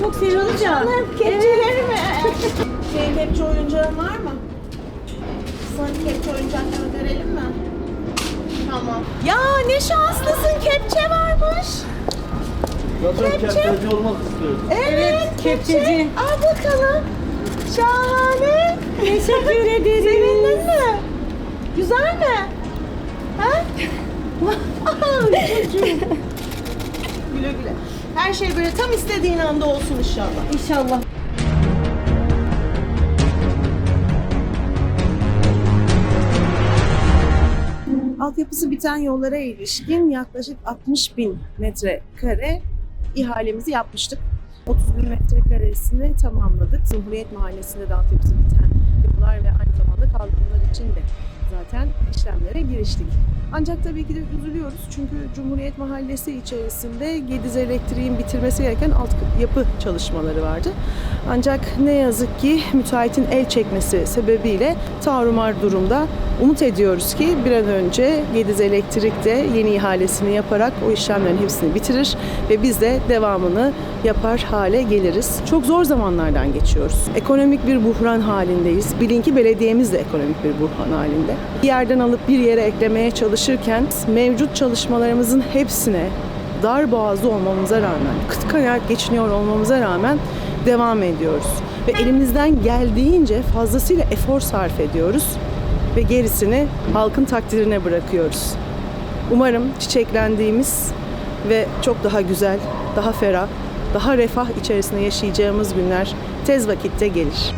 çok seviyoruz ya. Kepçeleri mi? Senin kepçe oyuncağın var mı? Sana kepçe oyuncak gönderelim mi? Tamam. Ya ne şanslısın kepçe varmış. Zaten Kepçe. kepçeci olmak istiyorum. Evet, kepçeci. Al bakalım. Şahane. Teşekkür ederim. Sevindin mi? Güzel mi? Ha? güle güle. Her şey böyle tam istediğin anda olsun inşallah. İnşallah. Altyapısı biten yollara ilişkin yaklaşık 60 bin metrekare ihalemizi yapmıştık. 30 bin metrekaresini tamamladık. Cumhuriyet Mahallesi'nde de altyapısı biten yapılar ve aynı zamanda kaldırımlar için de zaten işlemlere giriştik. Ancak tabii ki de üzülüyoruz çünkü Cumhuriyet Mahallesi içerisinde Gediz Elektriğin bitirmesi gereken alt yapı çalışmaları vardı. Ancak ne yazık ki müteahhitin el çekmesi sebebiyle tarumar durumda. Umut ediyoruz ki bir an önce Gediz Elektrik de yeni ihalesini yaparak o işlemlerin hepsini bitirir ve biz de devamını yapar hale geliriz. Çok zor zamanlardan geçiyoruz. Ekonomik bir buhran halindeyiz. Bilin ki belediyemiz de ekonomik bir buhran halinde. Bir yerden alıp bir yere eklemeye çalışırken mevcut çalışmalarımızın hepsine dar boğazlı olmamıza rağmen, kıt kanaat geçiniyor olmamıza rağmen devam ediyoruz. Ve elimizden geldiğince fazlasıyla efor sarf ediyoruz ve gerisini halkın takdirine bırakıyoruz. Umarım çiçeklendiğimiz ve çok daha güzel, daha ferah, daha refah içerisinde yaşayacağımız günler tez vakitte gelir.